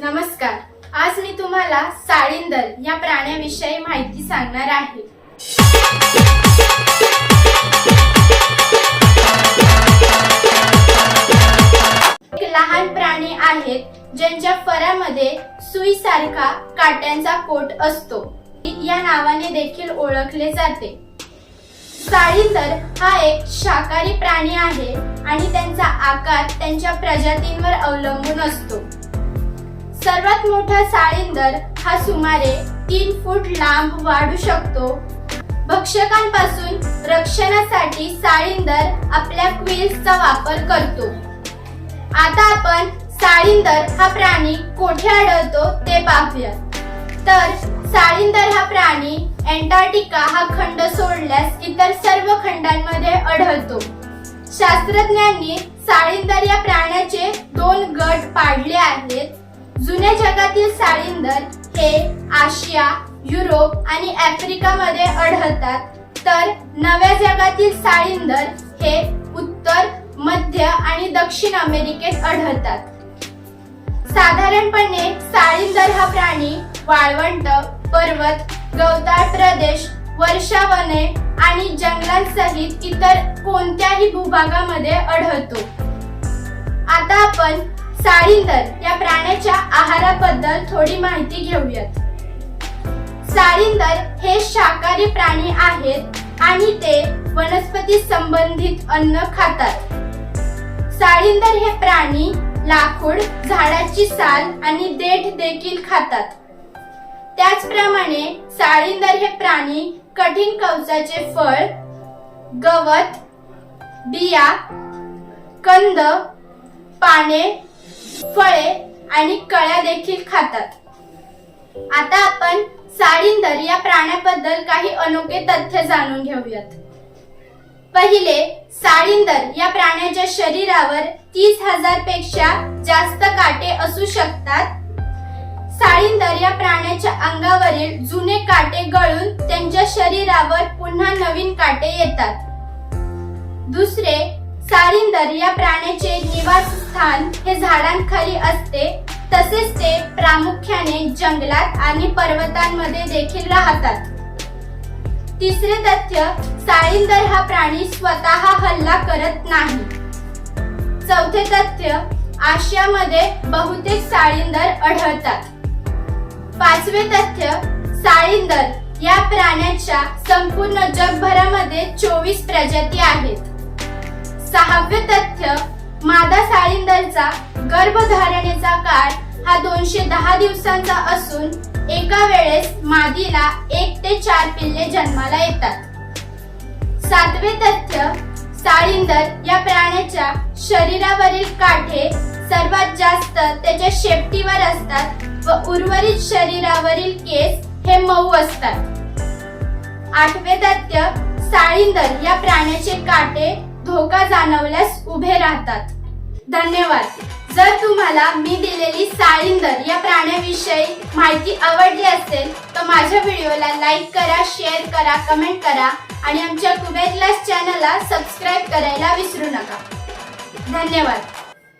नमस्कार. आज मी तुम्हाला साळींदर या प्राण्याविषयी माहिती सांगणार आहे. एक लहान प्राणी आहेत ज्यांच्या फरामध्ये सुईसारखा काट्यांचा कोट असतो. या नावाने देखील ओळखले जाते. साळींदर हा एक शाकाहारी प्राणी आहे आणि त्यांचा आकार त्यांच्या प्रजातींवर अवलंबून असतो. सर्वात मोठा साळींदर हा सुमारे तीन फूट लांब वाढू शकतो. भक्षकांपासून रक्षणासाठी साळींदर आपल्या क्विल्सचा वापर करतो. आता आपण साळींदर हा प्राणी कोठे आढळतो ते पाहूया. तर साळींदर हा प्राणी अँटार्क्टिका हा खंड सोडल्यास इतर सर्व खंडांमध्ये आढळतो. शास्त्रज्ञांनी साळींदर या प्राण्याचे दोन गट पाडले आहेत. जुन्या जगातील साळींदर हे आशिया युरोप आणि आफ्रिकामध्ये आढळतात. तर नव्या जगातील साळींदर हे उत्तर मध्य आणि दक्षिण अमेरिकेत आढळतात. साधारणपणे साळींदर हा प्राणी वाळवंट पर्वत गवताळ प्रदेश वर्षावने आणि जंगलांसहित इतर कोणत्याही भूभागामध्ये आढळतो. आता आपण साळींदर या प्राण्याच्या आहाराबद्दल थोडी माहिती घेऊयात. साळींदर हे शाकाहारी प्राणी आहेत आणि ते वनस्पती संबंधित अन्न खातात. साळींदर हे प्राणी लाकूड झाडाची साल आणि देठ देखील खातात. त्याचप्रमाणे साळींदर हे प्राणी कठीण कवचाचे फळ गवत बिया कंद पाने फळे आणि कळ्या देखील खातात. आता आपण साळींदर या प्राण्याबद्दल काही अनोखे तथ्य जाणून घेऊयात. पहिले साळींदर या प्राण्याच्या शरीरावर तीस हजारपेक्षा जास्त काटे असू शकतात. साळींदर या प्राण्याच्या अंगावरील जुने काटे गळून त्यांच्या शरीरावर पुन्हा नवीन काटे येतात. दुसरे साळींदर या प्राण्या स्थान हे झाडांखाली असते तसेच ते प्रामुख्याने जंगलात आणि पर्वतांमध्ये देखील राहतात. तिसरे तथ्य साळींदर हा प्राणी स्वतः हल्ला करत नाही. चौथे तथ्य आशियामध्ये बहुतेक साळींदर आढळतात. पाचवे तथ्य साळींदर या प्राण्याच्या संपूर्ण जगभरामध्ये चोवीस प्रजाती आहेत. सहावे तथ्य मादा साळींदरचा गर्भधारणेचा काळ हा दोनशे दहा दिवसांचा असून एका वेळेस मादीला एक ते चार पिल्ले जन्माला येतात. सातवे तथ्य साळींदर या प्राण्याच्या शरीरावरील काठे सर्वात जास्त त्याच्या शेपटीवर असतात व उर्वरित शरीरावरील केस हे मऊ असतात. आठवे तथ्य साळींदर या प्राण्याचे काटे धोका जाणवल्यास उभे राहतात. धन्यवाद. जर तुम्हाला मी दिलेली साळिंदर या प्राण्याविषयी माहिती आवडली असेल तर माझ्या व्हिडिओला लाईक करा शेअर करा कमेंट करा आणि आमच्या कुबेर क्लास चॅनलला सबस्क्राईब करायला विसरू नका. धन्यवाद.